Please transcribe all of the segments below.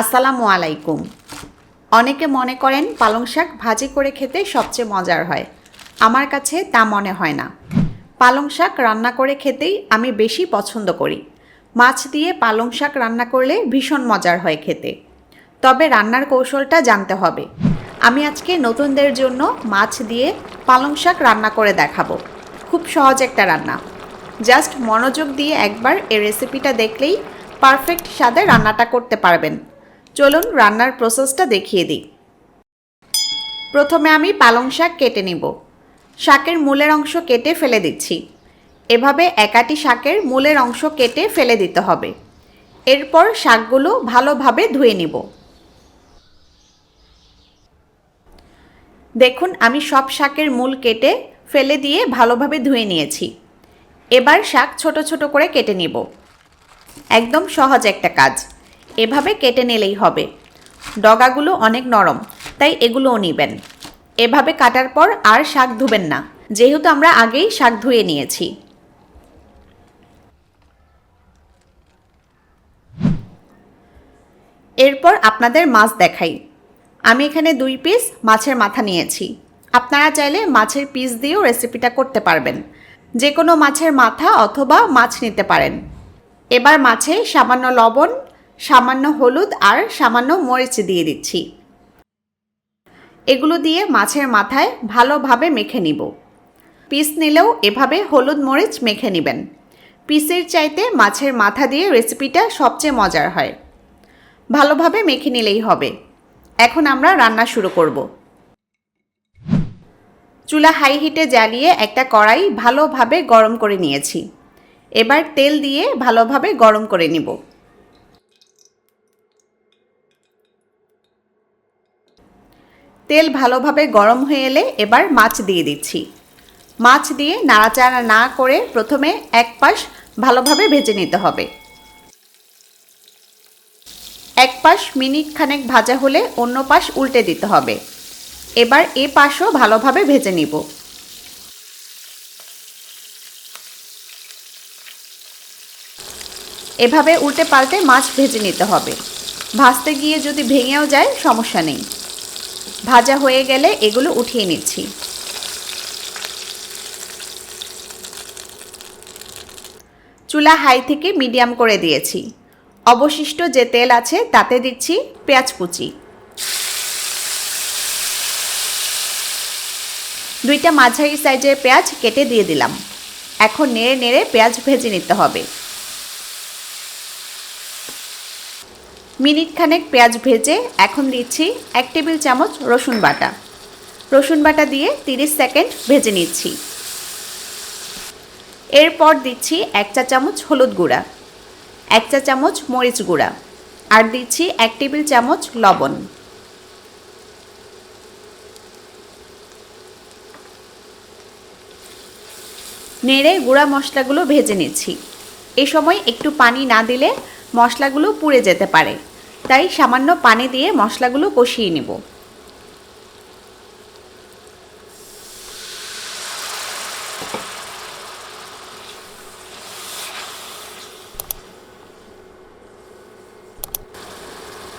আসসালামু আলাইকুম। অনেকে মনে করেন পালং শাক ভাজি করে খেতে সবচেয়ে মজার হয়। আমার কাছে তা মনে হয় না। পালং শাক রান্না করে খেতেই আমি বেশি পছন্দ করি। মাছ দিয়ে পালং শাক রান্না করলে ভীষণ মজার হয় খেতে। তবে রান্নার কৌশলটা জানতে হবে। আমি আজকে নতুনদের জন্য মাছ দিয়ে পালং শাক রান্না করে দেখাবো। খুব সহজ একটা রান্না। জাস্ট মনোযোগ দিয়ে একবার এই রেসিপিটা দেখলেই পারফেক্ট স্বাদে রান্নাটা করতে পারবেন। চলুন রান্নার প্রসেসটা দেখিয়ে দিই। প্রথমে আমি পালং শাক কেটে নিব। শাকের মূলের অংশ কেটে ফেলে দিচ্ছি। এভাবে একাটি শাকের মূলের অংশ কেটে ফেলে দিতে হবে। এরপর শাকগুলো ভালোভাবে ধুয়ে নিব। দেখুন, আমি সব শাকের মূল কেটে ফেলে দিয়ে ভালোভাবে ধুয়ে নিয়েছি। এবার শাক ছোট ছোট করে কেটে নিব। একদম সহজ একটা কাজ। এভাবে কেটে নিলেই হবে। ডগাগুলো অনেক নরম, তাই এগুলোও নেবেন। এভাবে কাটার পর আর শাক ধুবেন না, যেহেতু আমরা আগেই শাক ধুয়ে নিয়েছি। এরপর আপনাদের মাছ দেখাই। আমি এখানে দুই পিস মাছের মাথা নিয়েছি। আপনারা চাইলে মাছের পিস দিয়েও রেসিপিটা করতে পারবেন। যে কোনো মাছের মাথা অথবা মাছ নিতে পারেন। এবার মাছে সামান্য লবণ সামান্য হলুদ আর সামান্য মরিচ দিয়ে দিচ্ছি। এগুলো দিয়ে মাছের মাথায় ভালোভাবে মেখে নিব। পিস নিলেও এভাবে হলুদ মরিচ মেখে নেবেন। পিসের চাইতে মাছের মাথা দিয়ে রেসিপিটা সবচেয়ে মজার হয়। ভালোভাবে মেখে নিলেই হবে। এখন আমরা রান্না শুরু করব। চুলা হাই হিটে জ্বালিয়ে একটা কড়াই ভালোভাবে গরম করে নিয়েছি। এবার তেল দিয়ে ভালোভাবে গরম করে নিব। তেল ভালোভাবে গরম হয়ে এলে এবার মাছ দিয়ে দিচ্ছি। মাছ দিয়ে নাড়াচাড়া না করে প্রথমে এক পাশ ভালোভাবে ভেজে নিতে হবে। এক পাশ মিনিট খানেক ভাজা হলে অন্য পাশ উল্টে দিতে হবে। এবার এ পাশও ভালোভাবে ভেজে নিব। এভাবে উল্টে পাল্টে মাছ ভেজে নিতে হবে। ভাজতে গিয়ে যদি ভেঙেও যায় সমস্যা নেই। ভাজা হয়ে গেলে এগুলো উঠিয়ে নিচ্ছি। চুলা হাই থেকে মিডিয়াম করে দিয়েছি। অবশিষ্ট যে তেল আছে তাতে দিচ্ছি পেঁয়াজ কুচি। দুইটা মাঝারি সাইজের পেঁয়াজ কেটে দিয়ে দিলাম। এখন নেড়ে নেড়ে পেঁয়াজ ভেজে নিতে হবে। মিনিট খানেক পেঁয়াজ ভেজে এখন দিচ্ছি এক টেবিল চামচ রসুন বাটা। রসুন বাটা দিয়ে 30 সেকেন্ড ভেজে নিচ্ছি। এরপর দিচ্ছি এক চা চামচ হলুদ গুঁড়া, এক চা চামচ মরিচ গুঁড়া আর দিচ্ছি এক টেবিল চামচ লবণ। নেড়ে গুঁড়া মশলাগুলো ভেজে নিচ্ছি। এ সময় একটু পানি না দিলে মশলাগুলো পুড়ে যেতে পারে। তাই সামান্য পানি দিয়ে মশলাগুলো কষিয়ে নেব।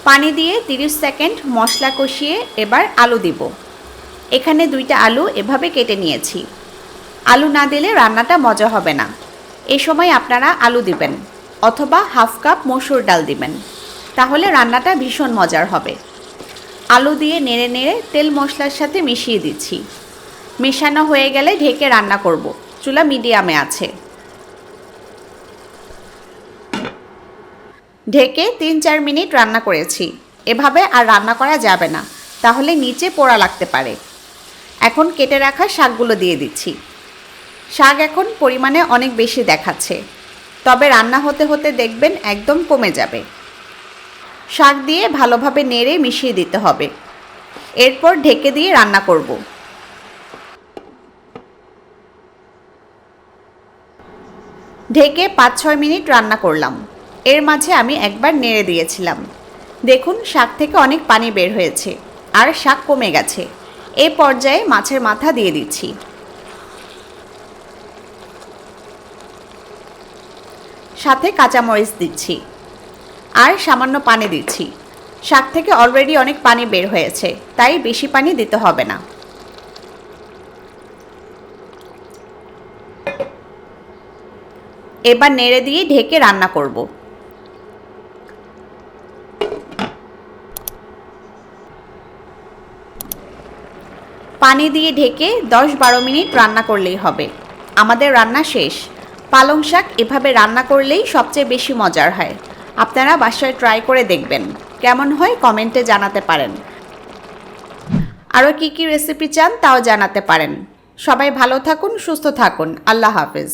পানি দিয়ে 30 সেকেন্ড মশলা কষিয়ে এবার আলু দিব। এখানে দুইটা আলু এভাবে কেটে নিয়েছি। আলু না দিলে রান্নাটা মজা হবে না। এ সময় আপনারা আলু দিবেন। অথবা হাফ কাপ মসুর ডাল দিবেন। তাহলে রান্নাটা ভীষণ মজার হবে। আলু দিয়ে নেড়ে নেড়ে তেল মশলার সাথে মিশিয়ে দিচ্ছি। মেশানো হয়ে গেলে ঢেকে রান্না করব। চুলা মিডিয়ামে আছে। ঢেকে তিন চার মিনিট রান্না করেছি। এভাবে আর রান্না করা যাবে না। তাহলে নিচে পোড়া লাগতে পারে। এখন কেটে রাখা শাকগুলো দিয়ে দিচ্ছি। শাক এখন পরিমাণে অনেক বেশি দেখাচ্ছে। তবে রান্না হতে হতে দেখবেন একদম কমে যাবে। শাক দিয়ে ভালোভাবে নেড়ে মিশিয়ে দিতে হবে। এরপর ঢেকে দিয়ে রান্না করব। ঢেকে পাঁচ ছয় মিনিট রান্না করলাম। এর মাঝে আমি একবার নেড়ে দিয়েছিলাম। দেখুন, শাক থেকে অনেক পানি বের হয়েছে, আর শাক কমে গেছে। এ পর্যায়ে মাছের মাথা দিয়ে দিচ্ছি। সাথে কাঁচামরিচ দিচ্ছি। আর সামান্য পানি দিচ্ছি। শাক থেকে অলরেডি অনেক পানি বের হয়েছে, তাই বেশি পানি দিতে হবে না। এবার নেড়ে দিয়ে ঢেকে রান্না করব। পানি দিয়ে ঢেকে দশ বারো মিনিট রান্না করলেই হবে। আমাদের রান্না শেষ। পালং শাক এভাবে রান্না করলেই সবচেয়ে বেশি মজার হয়। আপনারা বাসায় ট্রাই করে দেখবেন। কেমন হয় কমেন্টে জানাতে পারেন। আরও কী কী রেসিপি চান তাও জানাতে পারেন। সবাই ভালো থাকুন, সুস্থ থাকুন। আল্লাহ হাফেজ।